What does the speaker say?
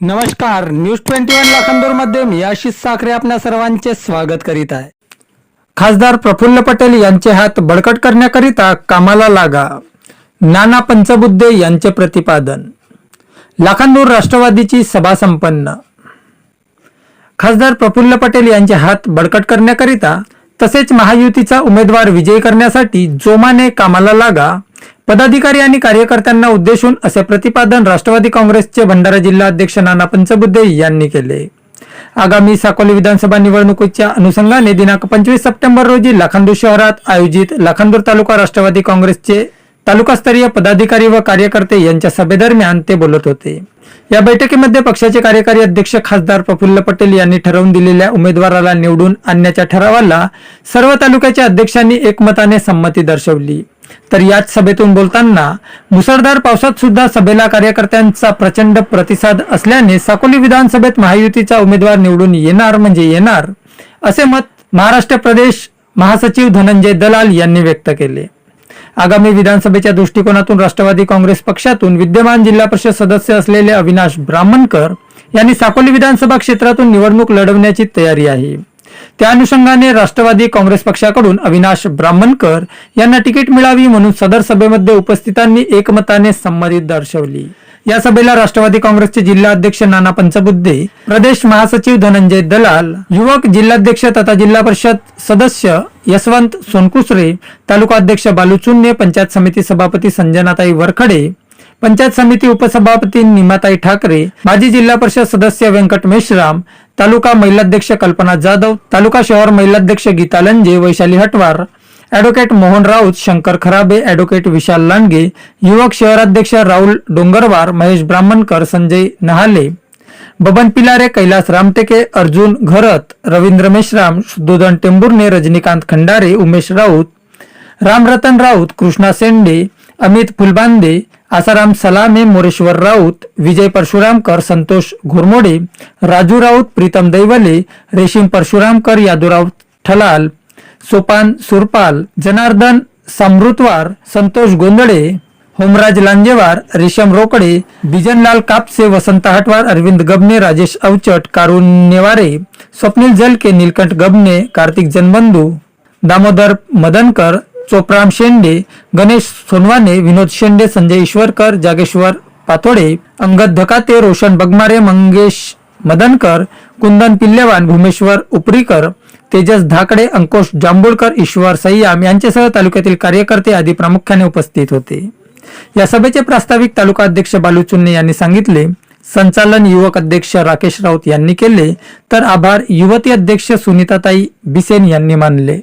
नमस्कार news twenty one लाखांदूरमध्ये मी आशिष साखरे आपल्या सर्वांचे स्वागत करीत आहे. खासदार प्रफुल्ल पटेल यांचे हात बळकट करण्याकरिता कामाला लागा. नाना पंचबुद्धे यांचे प्रतिपादन. लाखांदूर राष्ट्रवादीची सभा संपन्न. खासदार प्रफुल्ल पटेल यांचे हात बळकट करण्याकरिता तसेच महायुतीचा उमेदवार विजयी करण्यासाठी जोमाने कामाला लागा. पदाधिकारी आणि कार्यकर्त्यांना उद्देशून असे प्रतिपादन राष्ट्रवादी काँग्रेसचे भंडारा जिल्हा अध्यक्ष नाना पंचबुद्धे यांनी केले. आगामी साकोली विधानसभा निवडणुकीच्या अनुषंगाने दिनांक पंचवीस सप्टेंबर रोजी लाखांदूर शहरात आयोजित लाखांदूर तालुका राष्ट्रवादी काँग्रेसचे तालुकास्तरीय पदाधिकारी व कार्यकर्ते यांच्या सभेदरम्यान ते बोलत होते. या बैठकीमध्ये पक्षाचे कार्यकारी अध्यक्ष खासदार प्रफुल्ल पटेल यांनी ठरवून दिलेल्या उमेदवाराला निवडून आणण्याच्या ठरावाला सर्व तालुक्याच्या अध्यक्षांनी एकमताने संमती दर्शवली. तर याच सभेतून बोलताना मुसळधार पावसात सुद्धा सभेला कार्यकर्त्यांचा प्रचंड प्रतिसाद असल्याने साकोली विधानसभेत महायुतीचा उमेदवार निवडून येणार म्हणजे येणार असे मत महाराष्ट्र प्रदेश महासचिव धनंजय दलाल यांनी व्यक्त केले. आगामी विधानसभेच्या दृष्टिकोनातून राष्ट्रवादी काँग्रेस पक्षातून विद्यमान जिल्हा परिषद सदस्य असलेले अविनाश ब्राह्मणकर यांनी साकोली विधानसभा क्षेत्रातून निवडणूक लढवण्याची तयारी आहे. त्या अनुषंगाने राष्ट्रवादी काँग्रेस पक्षाकडून अविनाश ब्राह्मणकर यांना तिकीट मिळावी म्हणून सदर सभेमध्ये उपस्थितांनी एकमताने संमती दर्शवली. या सभेला राष्ट्रवादी काँग्रेसचे जिल्हा अध्यक्ष नाना पंचबुद्धे प्रदेश महासचिव धनंजय दलाल युवक जिल्हाध्यक्ष तथा जिल्हा परिषद सदस्य यशवंत सोनकुसरे तालुका अध्यक्ष बालू चुन्ने पंचायत समिती सभापती संजनाताई वरखडे पंचायत समिती उपसभापती निमाताई ठाकरे माजी जिल्हा परिषद सदस्य व्यंकट मेश्राम तालुका महिलाध्यक्ष कल्पना जाधव तालुका शहर महिलाध्यक्ष गीता लंजे वैशाली हटवार ॲडव्होकेट मोहन राऊत शंकर खराबे ॲडव्होकेट विशाल लांडगे युवक शहराध्यक्ष राहुल डोंगरवार महेश ब्राह्मणकर संजय नहाले बबन पिलारे कैलास रामटेके अर्जुन घरत रवींद्र मेश्राम शुद्धोधन टेंबुर्ने रजनीकांत खंडारे उमेश राऊत रामरतन राऊत कृष्णा सेंडे अमित फुलबांदे आसाराम सलामे मोरेश्वर राऊत विजय परशुरामकर संतोष घोरमोडे राजू राऊत प्रीतम दैवले रेशीम परशुरामकर यादूराव ठलाल सोपान सुरपाल जनार्दन समृतवार संतोष गोंधळे होमराज लांजेवार रेशम रोकडे बिजनलाल कापसे वसंत हटवार अरविंद गबने राजेश अवचट कारुण नेवारे स्वप्नील जलके नीलकंठ गबने कार्तिक जनबंधू दामोदर मदनकर चोपराम शेंडे गणेश सोनवाने विनोद शेंडे संजय ईश्वरकर जागेश्वर पाथोडे अंगद धकाते रोशन बगमारे मंगेश मदनकर कुंदन पिल्लेवान भूमेश्वर उपरीकर तेजस धाकडे अंकुश जांभूळकर ईश्वर सय्याम यांच्यासह तालुक्यातील कार्यकर्ते आदी प्रामुख्याने उपस्थित होते. या सभेचे प्रास्ताविक तालुका अध्यक्ष बालू चुन्ने यांनी सांगितले संचालन युवक अध्यक्ष राकेश राऊत यांनी केले तर आभार युवती अध्यक्ष सुनीताताई बिसेन यांनी मानले.